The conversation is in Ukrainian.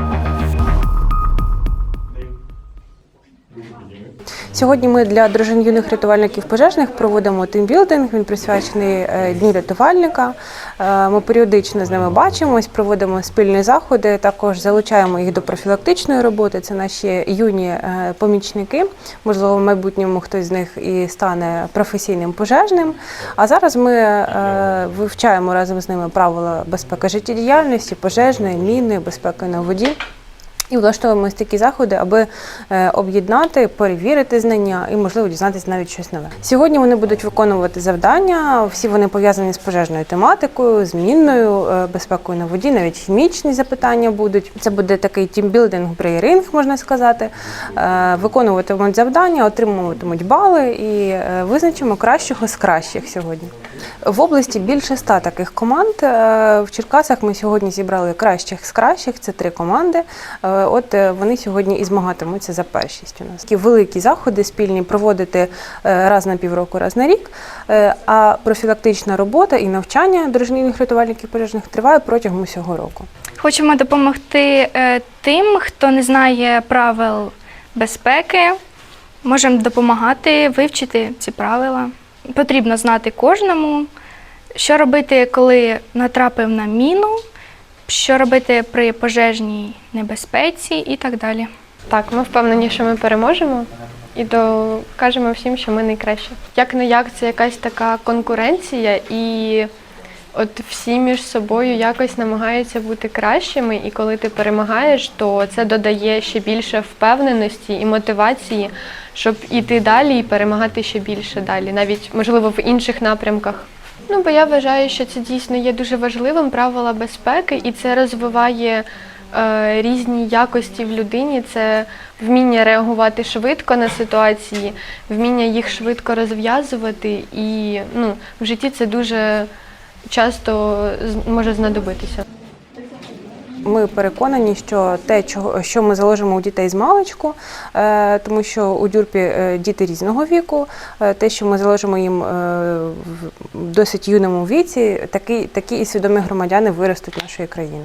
Thank you. Сьогодні ми для дружин юних рятувальників пожежних проводимо тимбілдинг. Він присвячений е, дню рятувальника. Е, Ми періодично з ними бачимось, проводимо спільні заходи. Також залучаємо їх до профілактичної роботи. Це наші юні е, помічники. Можливо, в майбутньому хтось з них і стане професійним пожежним. А зараз ми вивчаємо разом з ними правила безпеки життєдіяльності, пожежної, мінної, безпеки на воді. І влаштовуємо ось такі заходи, аби е, об'єднати, перевірити знання і, можливо, дізнатися навіть щось нове. Сьогодні вони будуть виконувати завдання. Всі вони пов'язані з пожежною тематикою, з мінною е, безпекою на воді, навіть хімічні запитання будуть. Це буде такий тімбілдинг брейринг, можна сказати. Е, Виконуватимуть завдання, отримуватимуть бали і визначимо кращого з кращих сьогодні. В області більше ста таких команд. В Черкасах ми сьогодні зібрали кращих з кращих. Це три команди. От е, вони сьогодні і змагатимуться за першість. У нас такі великі заходи спільні проводити е, раз на півроку, раз на рік. Е, А профілактична робота і навчання дружнівних рятувальників пожежних триває протягом усього року. Хочемо допомогти тим, хто не знає правил безпеки. Можемо допомагати вивчити ці правила. Потрібно знати кожному, що робити, коли натрапив на міну, що робити при пожежній небезпеці і так далі. Так, ми впевнені, що ми переможемо і докажемо всім, що ми найкращі. Як не як, це якась така конкуренція, і от всі між собою якось намагаються бути кращими, і коли ти перемагаєш, то це додає ще більше впевненості і мотивації, щоб іти далі і перемагати ще більше далі, навіть можливо в інших напрямках. Ну, бо я вважаю, що це дійсно є дуже важливим правила безпеки, і це розвиває е, різні якості в людині. Це вміння реагувати швидко на ситуації, вміння їх швидко розв'язувати, і ну, в житті це дуже часто може знадобитися. Ми переконані, що те, що ми заложимо у дітей з маличку, е, тому що у дюрпі е, діти різного віку, е, те, що ми заложимо їм в досить юному віці, такі, такі і свідомі громадяни виростуть нашої країни.